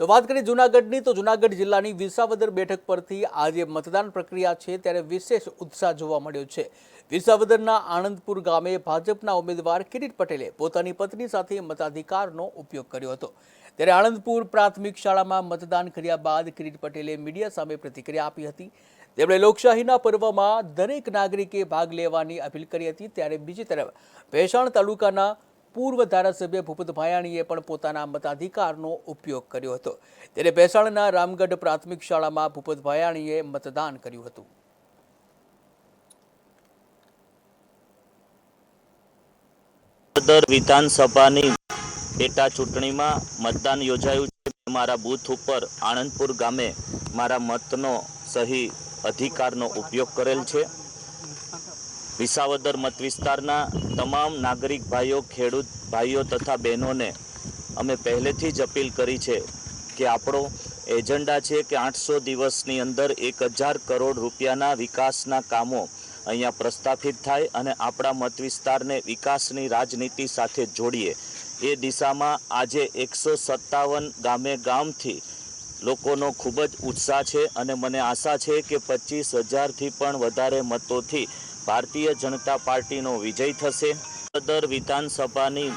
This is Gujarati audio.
તો વાત કરીએ જૂનાગઢની, તો જૂનાગઢ જિલ્લાની વિસાવદર બેઠક પરથી આજે મતદાન પ્રક્રિયા છે, ત્યારે વિશેષ ઉત્સાહ જોવા મળ્યો છે. વિસાવદરના આણંદપુર ગામે ભાજપના ઉમેદવાર કિરીટ પટેલે પોતાની પત્ની સાથે મતાધિકારનો ઉપયોગ કર્યો હતો. ત્યારે આણંદપુર પ્રાથમિક શાળામાં મતદાન કર્યા બાદ કિરીટ પટેલે મીડિયા સામે પ્રતિક્રિયા આપી હતી. તેમણે લોકશાહીના પર્વમાં દરેક નાગરિકે ભાગ લેવાની અપીલ કરી હતી, ત્યારે બીજી તરફ ભેસાણ તાલુકાના પૂર્વ ધારાસભ્ય ભૂપત ભાયાણીએ પણ પોતાના મતાધિકારનો ઉપયોગ કર્યો હતો. ત્યારે ભેસાણના રામગઢ પ્રાથમિક શાળામાં ભૂપત ભાયાણીએ મતદાન કર્યું હતું. દર વિધાનસભાની પેટા ચૂંટણીમાં મતદાન યોજાયું છે. મારા બૂથ ઉપર આણંદપુર ગામે મારા મતનો સહી અધિકારનો ઉપયોગ કરેલ છે. વિસાવદર મત વિસ્તારના તમામ નાગરિક ભાઈઓ, ખેડૂત ભાઈઓ તથા બહેનોને અમે પહેલેથી જ અપીલ કરી છે કે આપણો એજન્ડા છે કે આઠસો દિવસની અંદર એક હજાર કરોડ રૂપિયાના વિકાસના કામો અહીંયા પ્રસ્થાપિત થાય અને આપણા મત વિસ્તારને વિકાસની રાજનીતિ સાથે જોડીએ. એ દિશામાં આજે એકસો સત્તાવન ગામે ગામથી લોકોનો ખૂબ જ ઉત્સાહ છે અને મને આશા છે કે પચીસ હજારથી પણ વધારે મતોથી ભારતીય જનતા પાર્ટીનો વિજય થશે. સદર વિધાનસભાની